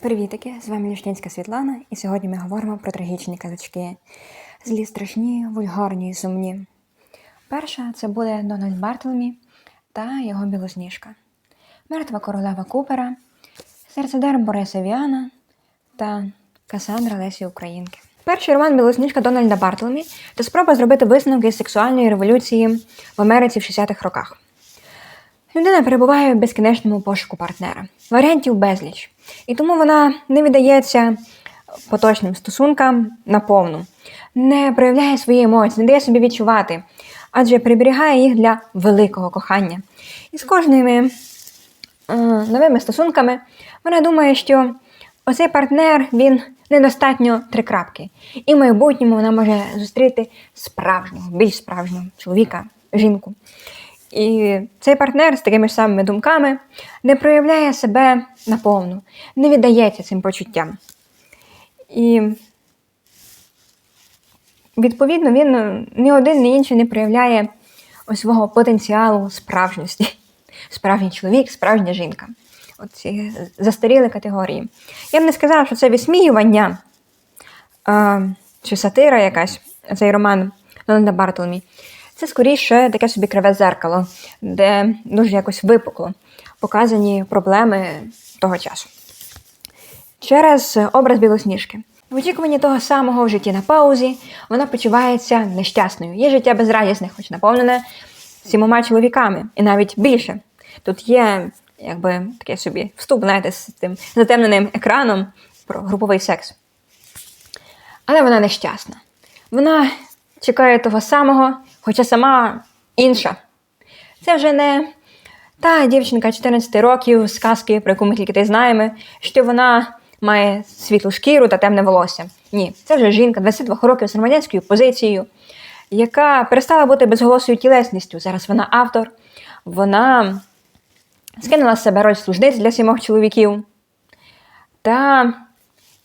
Привітики! З вами Ліштинська Світлана, і сьогодні ми говоримо про трагічні казочки. Злі страшні, вульгарні і сумні. Перша це буде Дональд Бартлмі та його білосніжка, мертва королева Купера, серцедар Бориса Віана та Касандра Лесі Українки. Перший роман Білосніжка Дональда Бартлмі це спроба зробити висновки з сексуальної революції в Америці в 60-х роках. Людина перебуває в безкінечному пошуку партнера, варіантів безліч, і тому вона не віддається поточним стосункам наповну, не проявляє свої емоції, не дає собі відчувати, адже приберігає їх для великого кохання. І з кожними е, новими стосунками вона думає, що оцей партнер він недостатньо три крапки, і в майбутньому вона може зустріти справжнього, більш справжнього чоловіка, жінку. І цей партнер з такими ж самими думками не проявляє себе наповну, не віддається цим почуттям. І відповідно він е, ні один, ні інший не проявляє ось свого потенціалу справжності. Справжній чоловік, справжня жінка. Оці застаріли категорії. Я б не сказала, що це висміювання чи сатира якась, цей роман Дональда Бартлмі. Це скоріше таке собі криве зеркало, де дуже якось випукло показані проблеми того часу. Через образ білосніжки. В очікуванні того самого в житті на паузі вона почувається нещасною. Її життя безрадісне, хоч наповнене сімома чоловіками, і навіть більше. Тут є якби такий собі вступ, знаєте, з тим затемненим екраном про груповий секс. Але вона нещасна. Вона чекає того самого, хоча сама інша. Це вже не та дівчинка 14 років з казки, про яку ми тільки знаємо, що вона має світлу шкіру та темне волосся. Ні, це вже жінка 22 років з громадянською позицією, яка перестала бути безголосою тілесністю. Зараз вона автор, вона скинула з себе роль служниць для сімох чоловіків та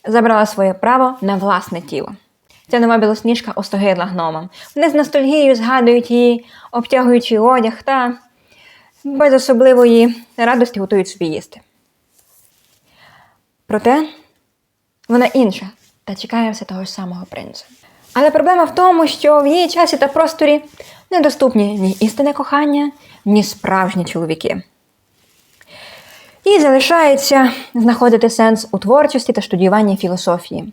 забрала своє право на власне тіло. Ця нова білосніжка остогидла гномам. Вони з ностальгією згадують її, обтягуючи одяг та без особливої радості готують собі їсти. Проте вона інша та чекає все того ж самого принца. Але проблема в тому, що в її часі та просторі недоступні ні істинне кохання, ні справжні чоловіки. Їй залишається знаходити сенс у творчості та студіюванні філософії.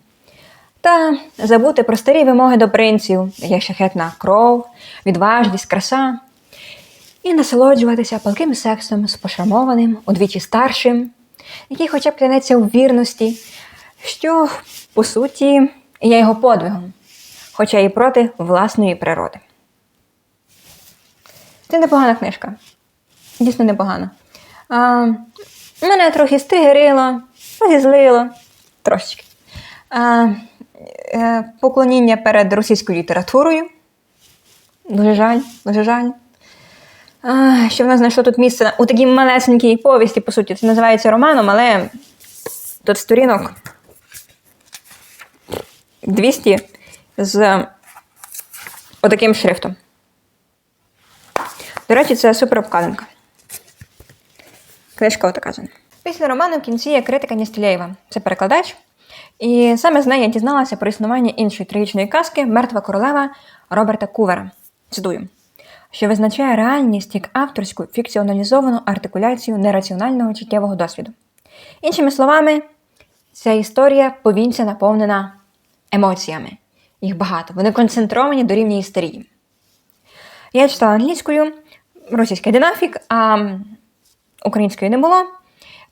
Та забути про старі вимоги до принців, як шахетна кров, відважність, краса, і насолоджуватися палким сексом з пошрамованим, удвічі старшим, який хоча б клянеться у вірності, що, по суті, є його подвигом, хоча і проти власної природи. Це непогана книжка. Дійсно непогана. А, мене трохи стригерило, розізлило, трошечки. А, поклоніння перед російською літературою. Дуже жаль, дуже жаль. А, що в нас знайшло тут місце у такій малесенькій повісті, по суті. Це називається романом, але тут сторінок 200 з отаким шрифтом. До речі, це супер обкладинка. Книжка отака. же. Після роману в кінці є критика Ністілєєва. Це перекладач. І саме з неї я дізналася про існування іншої трагічної казки Мертва королева Роберта Кувера. Цитую. Що визначає реальність як авторську фікціоналізовану артикуляцію нераціонального чуттєвого досвіду. Іншими словами, ця історія повінця наповнена емоціями. Їх багато. Вони концентровані до рівня істерії. Я читала англійською, російська динафік, а української не було.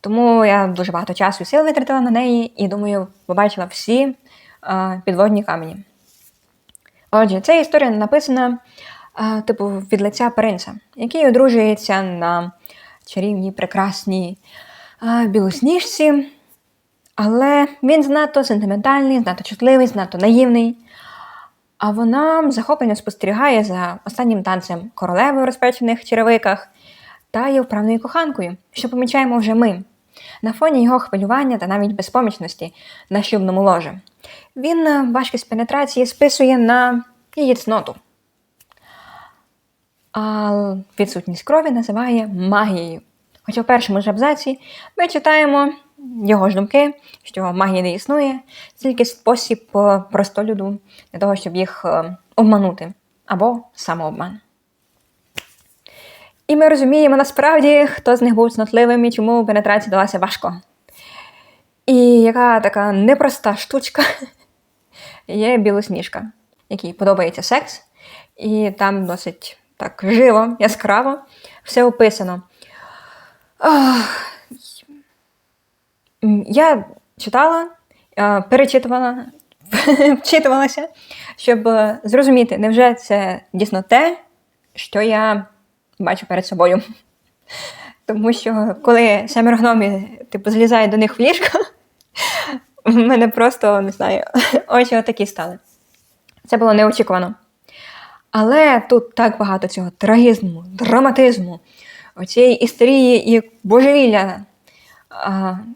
Тому я дуже багато часу і сил витратила на неї і, думаю, побачила всі е, підводні камені. Отже, ця історія написана, е, типу, від лиця принца, який одружується на чарівній, прекрасній е, білосніжці, але він знато сентиментальний, знато чутливий, знато наївний. А вона захоплено спостерігає за останнім танцем королеви у розпечених черевиках та є вправною коханкою, що помічаємо вже ми, на фоні його хвилювання та навіть безпомічності на шлюбному ложі. Він е, важкість пенетрації списує на її цноту. А відсутність крові називає магією. Хоча в першому ж абзаці ми читаємо його ж думки, що магії не існує, тільки спосіб е, простолюду для того, щоб їх е, обманути або самообман. Ми розуміємо насправді, хто з них був цнотливим і чому пенетрація далася важко. І яка така непроста штучка є білосніжка, якій подобається секс, і там досить так живо, яскраво все описано. М, Я читала, е, перечитувала, вчитувалася, щоб е, зрозуміти, невже це дійсно те, що я бачу перед собою. Тому що коли семеро гномів, типу, злізають до них в ліжко, в мене просто, не знаю, очі отакі стали. Це було неочікувано. Але тут так багато цього трагізму, драматизму, оцієї істерії і божевілля,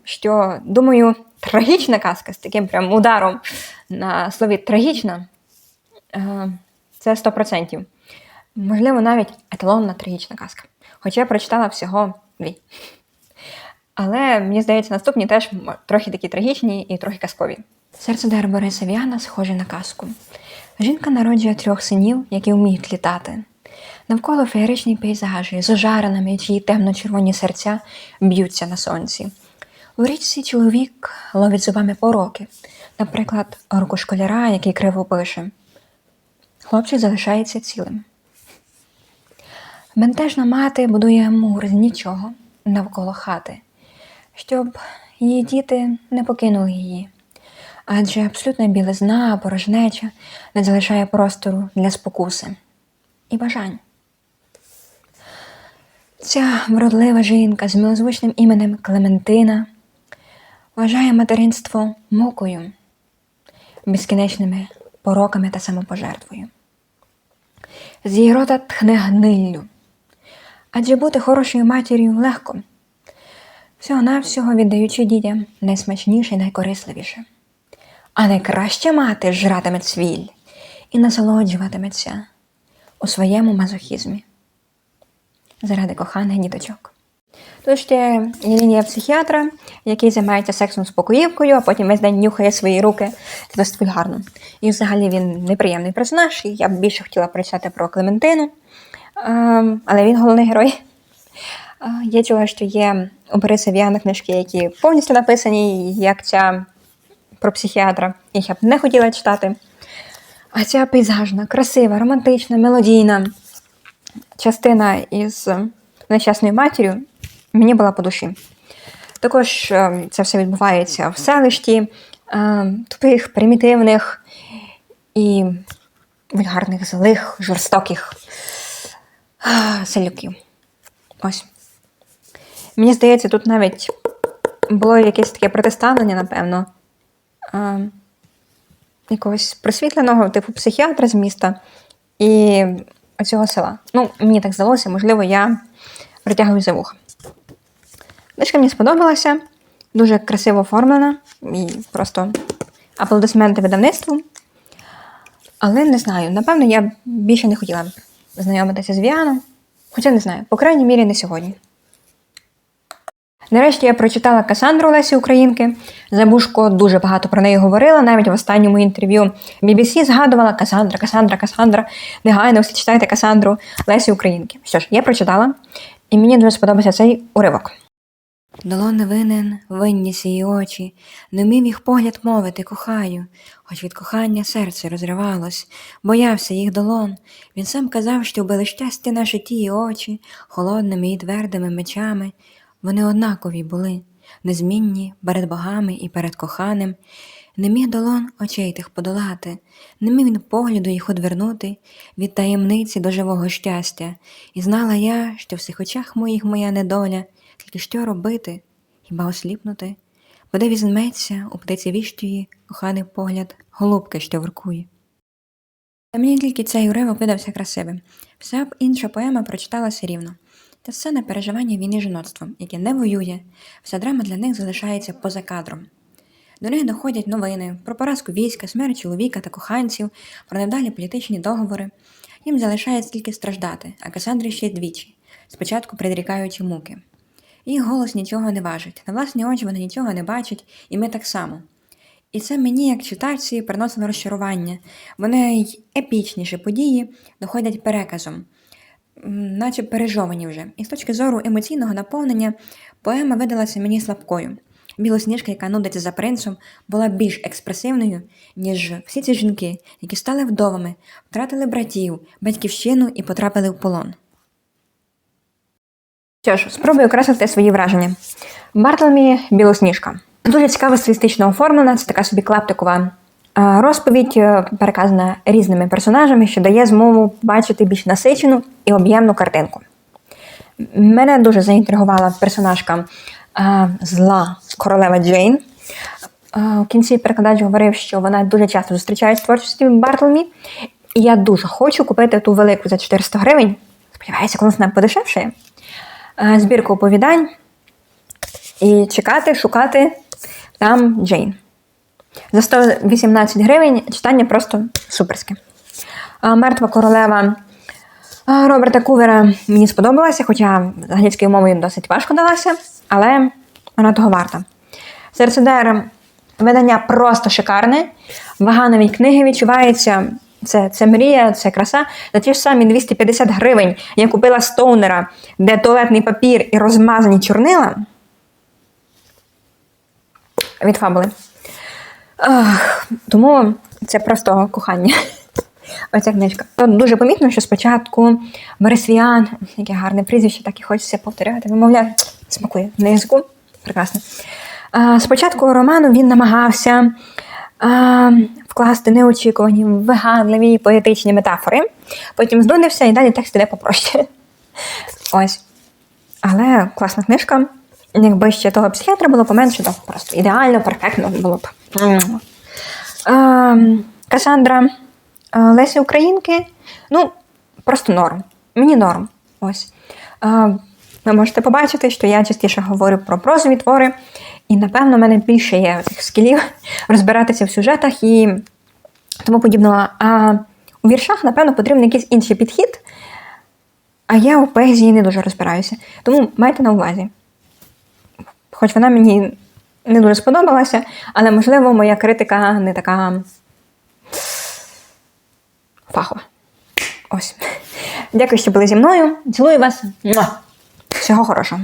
що, думаю, трагічна казка з таким прям ударом на слові трагічна, це 100%. Можливо, навіть еталонна трагічна казка. Хоча я прочитала всього дві. Але мені здається, наступні теж трохи такі трагічні і трохи казкові. Серцедар Бориса Віана схоже на казку. Жінка народжує трьох синів, які вміють літати. Навколо феєричні пейзажі з ожареними, чиї темно-червоні серця б'ються на сонці. У річці чоловік ловить зубами пороки, наприклад, руку школяра, який криво пише. Хлопчик залишається цілим. Бентежна мати будує мур з нічого навколо хати, щоб її діти не покинули її. Адже абсолютна білизна, порожнеча не залишає простору для спокуси і бажань. Ця вродлива жінка з милозвучним іменем Клементина вважає материнство мукою, безкінечними пороками та самопожертвою. З її рота тхне гниллю. Адже бути хорошою матір'ю легко, всього-навсього віддаючи дітям найсмачніше і найкорисливіше. А найкраща мати жратиме цвіль і насолоджуватиметься у своєму мазохізмі заради коханих діточок. Тут ще є лінія психіатра, який займається сексом з покоївкою, а потім весь день нюхає свої руки. Це досить вульгарно. І взагалі він неприємний персонаж, і я б більше хотіла прочитати про Клементину, Ем, але він головний герой. Е, Я чула, що є у Бориса Віана книжки, які повністю написані, як ця про психіатра. Їх я б не хотіла читати. А ця пейзажна, красива, романтична, мелодійна частина із нещасною матір'ю мені була по душі. Також е, це все відбувається в селищі е, тупих, примітивних і вульгарних, злих, жорстоких селюків. Ось. Мені здається, тут навіть було якесь таке протиставлення, напевно, а, якогось просвітленого, типу психіатра з міста і оцього села. Ну, мені так здалося, можливо, я притягую за вуха. Книжка мені сподобалася, дуже красиво оформлена і просто аплодисменти видавництву. Але не знаю, напевно, я більше не хотіла знайомитися з Віаном. Хоча не знаю, по крайній мірі, не сьогодні. Нарешті я прочитала Касандру Лесі Українки. Забушко дуже багато про неї говорила. Навіть в останньому інтерв'ю BBC згадувала Касандра, Касандра, Касандра. Негайно всі читайте Касандру Лесі Українки. Що ж, я прочитала, і мені дуже сподобався цей уривок. Долон не винен, винні сії очі, не вмів їх погляд мовити, кохаю, хоч від кохання серце розривалось, боявся їх долон. Він сам казав, що вбили щастя наші ті очі, холодними і твердими мечами. Вони однакові були, незмінні перед богами і перед коханим. Не міг долон очей тих подолати, не міг він погляду їх одвернути від таємниці до живого щастя, і знала я, що в цих очах моїх моя недоля, тільки що робити, хіба осліпнути, бо де візьметься птиці віщої коханий погляд голубки, що воркує. Та мені тільки цей уривок видався красивим. Вся б інша поема прочиталася рівно. Та сцена переживання війни жіноцтвом, яке не воює, вся драма для них залишається поза кадром. До них доходять новини про поразку війська, смерть чоловіка та коханців, про невдалі політичні договори. Їм залишається тільки страждати, а Касандрі ще двічі, спочатку предрікаючи муки. Їх голос нічого не важить, на власні очі вони нічого не бачать, і ми так само. І це мені, як читачці, приносило розчарування. Вони й події доходять переказом, наче пережовані вже. І з точки зору емоційного наповнення поема видалася мені слабкою. Білосніжка, яка нудиться за принцем, була більш експресивною, ніж всі ці жінки, які стали вдовами, втратили братів, батьківщину і потрапили в полон. Що ж, спробую окреслити свої враження. Бартломі Білосніжка. Дуже цікаво стилістично оформлена, це така собі клаптикова розповідь, е, переказана різними персонажами, що дає змогу бачити більш насичену і об'ємну картинку. Мене дуже заінтригувала персонажка зла королева Джейн. У кінці перекладач говорив, що вона дуже часто зустрічається в творчості Бартломі. І я дуже хочу купити ту велику за 400 гривень. Сподіваюся, колись вона подешевшає. А, Збірку оповідань і чекати, шукати там Джейн. За 118 гривень читання просто суперське. Мертва королева Роберта Кувера мені сподобалася, хоча з англійською мовою досить важко далася, але вона того варта. Серцедер видання просто шикарне. Вага новій книги відчувається. Це, це мрія, це краса. За ті ж самі 250 гривень я купила стоунера, де туалетний папір і розмазані чорнила від фабули. Ах, тому це просто кохання. Оця книжка. Дуже помітно, що спочатку Борисвіан, яке гарне прізвище, так і хочеться повторяти. Вимовляю, смакує на язику. Прекрасно. Спочатку роману він намагався вкласти неочікувані, вигадливі поетичні метафори. Потім здунився і далі текст іде попроще. Ось. Але класна книжка. Якби ще того психіатра було поменше, то просто ідеально, перфектно було б. Ем, Касандра е, Лесі Українки. Ну, просто норм. Мені норм. Ось. Е, Ви можете побачити, що я частіше говорю про прозові твори, і, напевно, в мене більше є цих скілів розбиратися в сюжетах і тому подібного. А у віршах, напевно, потрібен якийсь інший підхід, а я у поезії не дуже розбираюся. Тому майте на увазі. Хоч вона мені не дуже сподобалася, але, можливо, моя критика не така фахова. Ось. Дякую, що були зі мною. Цілую вас. Всього хорошого.